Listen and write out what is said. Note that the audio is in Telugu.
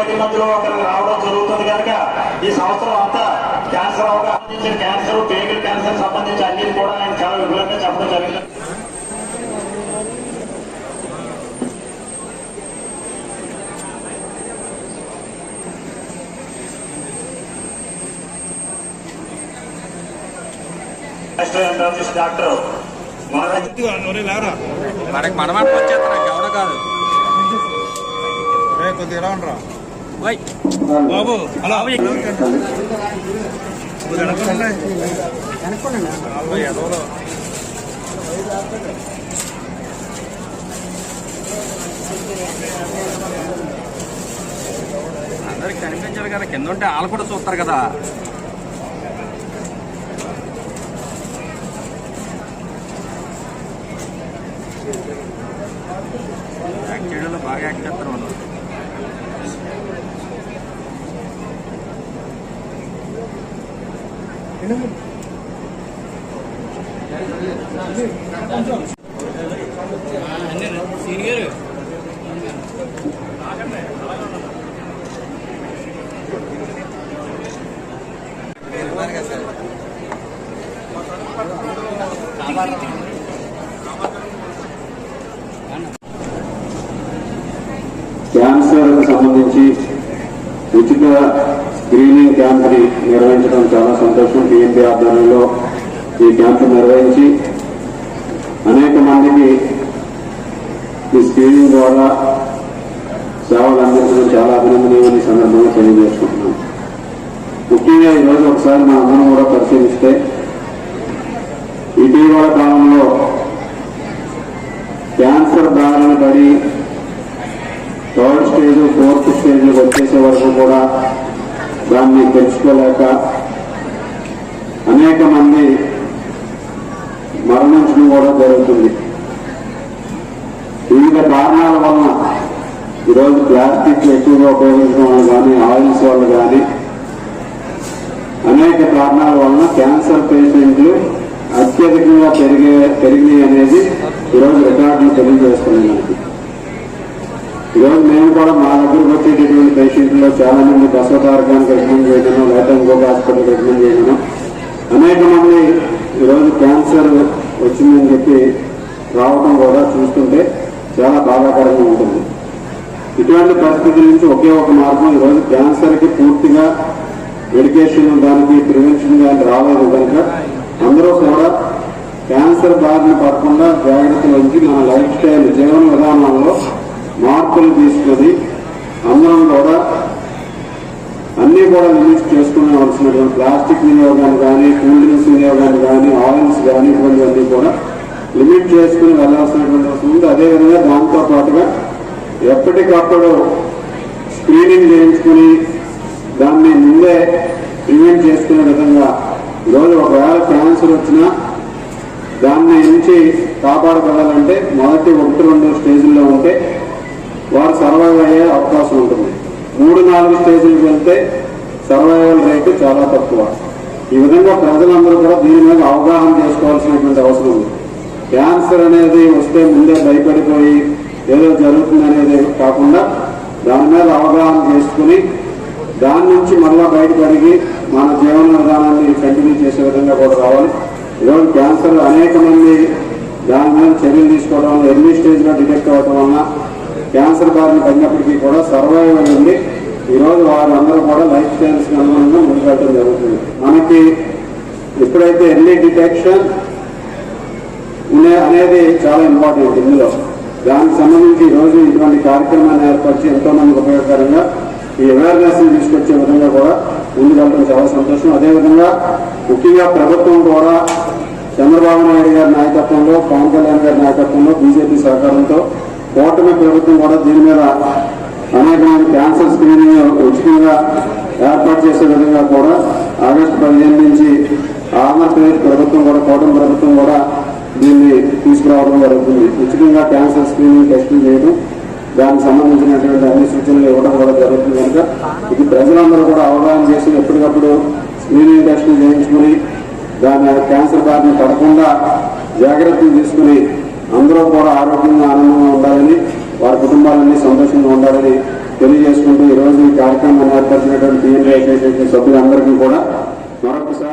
పది మందిలో ఒకరికి రావడం జరుగుతుంది కనుక ఈ సంవత్సరం అంతా క్యాన్సర్ అవగాహన క్యాన్సర్ పేగుల క్యాన్సర్ సంబంధించి అన్ని కూడా ఆయన చాలా వివరంగా చెప్పడం జరిగింది. డాక్టర్ మన మనకి మనమాట వచ్చేస్తారా గౌడ కాదు. రే కొద్దిగా ఉండరా బాబు హలో. అందరికి కనిపించాలి కదా కింద ఉంటే వాళ్ళు కూడా చూస్తారు కదా. యాక్ట్ బాగా యాక్ట్ చేస్తారు వాళ్ళు క్యాన్సర్ సంబంధించి ఉచిత స్క్రీనింగ్ క్యాంప్ని నిర్వహించడం చాలా సంతోషం. టీఎంపీ ఆధ్వర్యంలో ఈ క్యాంపు నిర్వహించి అనేక మందికి ఈ స్క్రీనింగ్ ద్వారా సేవలు అందించడం చాలా అభినందనీయమని సందర్భంగా తెలియజేసుకుంటున్నాం. ముఖ్యంగా ఈరోజు ఒకసారి మా అందరం కూడా పరిశీలిస్తే ఇటీవల కాలంలో క్యాన్సర్ బారిన పడి థర్డ్ స్టేజ్ ఫోర్త్ స్టేజ్ వచ్చేసే వరకు కూడా దాన్ని తెలుసుకోలేక అనేక మంది మరణించడం కూడా జరుగుతుంది. వివిధ కారణాల వలన ఈరోజు ప్లాస్టిక్ ఎక్కువగా ఉపయోగించడం వల్ల కానీ ఆయిల్స్ వల్ల కానీ అనేక కారణాల వలన క్యాన్సర్ పేషెంట్లు అత్యధికంగా పెరిగే పెరిగినాయి అనేది ఈరోజు రికార్డులు తెలియజేస్తున్నాయి. మనకి ఈరోజు మేము కూడా మా దగ్గరకు వచ్చేటటువంటి పేషెంట్లో చాలా మంది బసవతారకానికి రికమెండ్ చేయడము లేదా ఇంకొక హాస్పిటల్ రికమెండ్ చేయడము అనేక మంది ఈరోజు క్యాన్సర్ వచ్చిందని చెప్పి రావడం కూడా చూస్తుంటే చాలా బాధాకరంగా ఉంటుంది. ఇటువంటి పరిస్థితుల నుంచి ఒకే ఒక మార్గం ఈరోజు క్యాన్సర్కి పూర్తిగా మెడికేషన్ దానికి ప్రివెన్షన్ కానీ రాలేదు కనుక అందరూ కూడా క్యాన్సర్ బారిన పడకుండా జాగ్రత్త ఉంచి మన లైఫ్ స్టైల్ జీవన విధానంలో మార్పులు తీసుకొని అందరం కూడా అన్నీ కూడా లిమిట్ చేసుకునేవలసినటువంటి ప్లాస్టిక్ వినియోగాన్ని కానీ కూల్ డ్రింక్స్ వినియోగాన్ని కానీ ఆయిల్స్ కానీ ఇటువంటివన్నీ కూడా లిమిట్ చేసుకుని వెళ్ళాల్సినటువంటి అవసరం ఉంది. అదేవిధంగా దాంతో పాటుగా ఎప్పటికప్పుడు స్క్రీనింగ్ చేయించుకుని దాన్ని ముందే ప్రివెంట్ చేసుకునే విధంగా ఈరోజు ఒకవేళ క్యాన్సర్ వచ్చినా దాన్ని నుంచి కాపాడగలాలంటే మొదటి ఒకటి రెండు స్టేజ్లో ఉంటే వారు సర్వైవ్ అయ్యే అవకాశం ఉంటుంది. మూడు నాలుగు స్టేజ్లకు వెళ్తే సర్వైవల్ రేటు చాలా తక్కువ. ఈ విధంగా ప్రజలందరూ కూడా దీని మీద అవగాహన చేసుకోవాల్సినటువంటి అవసరం ఉంది. క్యాన్సర్ అనేది వస్తే ముందే భయపడిపోయి ఏదో జరుగుతుంది అనేది కాకుండా దాని మీద అవగాహన చేసుకుని దాని నుంచి మళ్ళా బయటపడిగి మన జీవన విధానాన్ని కంటిన్యూ చేసే విధంగా కూడా రావాలి. ఈరోజు క్యాన్సర్ అనేక మంది దాని మీద చర్యలు తీసుకోవడం వల్ల ఎర్లీ స్టేజ్ డిటెక్ట్ అవ్వడం వల్ల క్యాన్సర్ బారిన పడినప్పటికీ కూడా సర్వైవల్ ఉంది ఈరోజు వారందరూ కూడా లైఫ్ స్టైల్స్ అనుగుణంగా ముందుకెళ్ళడం జరుగుతుంది. మనకి ఎప్పుడైతే ఎర్లీ డిటెక్షన్ అనేది చాలా ఇంపార్టెంట్ ఇందులో. దానికి సంబంధించి ఈ రోజు ఇటువంటి కార్యక్రమాన్ని ఏర్పరిచి ఎంతో మందికి ఉపయోగకరంగా ఈ అవేర్నెస్ తీసుకొచ్చే విధంగా కూడా ముందుకెళ్ళడం చాలా సంతోషం. అదేవిధంగా ముఖ్యంగా ప్రభుత్వం కూడా చంద్రబాబు నాయుడు గారి నాయకత్వంలో పవన్ కళ్యాణ్ గారి నాయకత్వంలో బీజేపీ సహకారంతో కూటమి ప్రభుత్వం కూడా దీని మీద అనేకమైన క్యాన్సర్ స్క్రీనింగ్ ఉచితంగా ఏర్పాటు చేసే విధంగా కూడా ఆగస్టు పదిహేను నుంచి ఆంధ్రప్రదేశ్ ప్రభుత్వం కూడా కూటమి ప్రభుత్వం కూడా దీన్ని తీసుకురావడం జరుగుతుంది. ఉచితంగా క్యాన్సర్ స్క్రీనింగ్ టెస్టులు చేయడం దానికి సంబంధించినటువంటి అన్ని సూచనలు ఇవ్వడం కూడా జరుగుతుంది కనుక ఇది ప్రజలందరూ కూడా అవగాహన చేసి ఎప్పటికప్పుడు స్క్రీనింగ్ టెస్టులు చేయించుకుని దాని క్యాన్సర్ బారిన పడకుండా జాగ్రత్తలు తీసుకుని అందరూ కూడా ఆరోగ్యంగా ఆనందంగా ఉండాలని వారి కుటుంబాలన్నీ సంతోషంగా ఉండాలని తెలియజేసుకుంటూ ఈ రోజు ఈ కార్యక్రమాన్ని ఏర్పరిచినటువంటి టీఎన్ఐ సభ్యులందరికీ కూడా మరొకసారి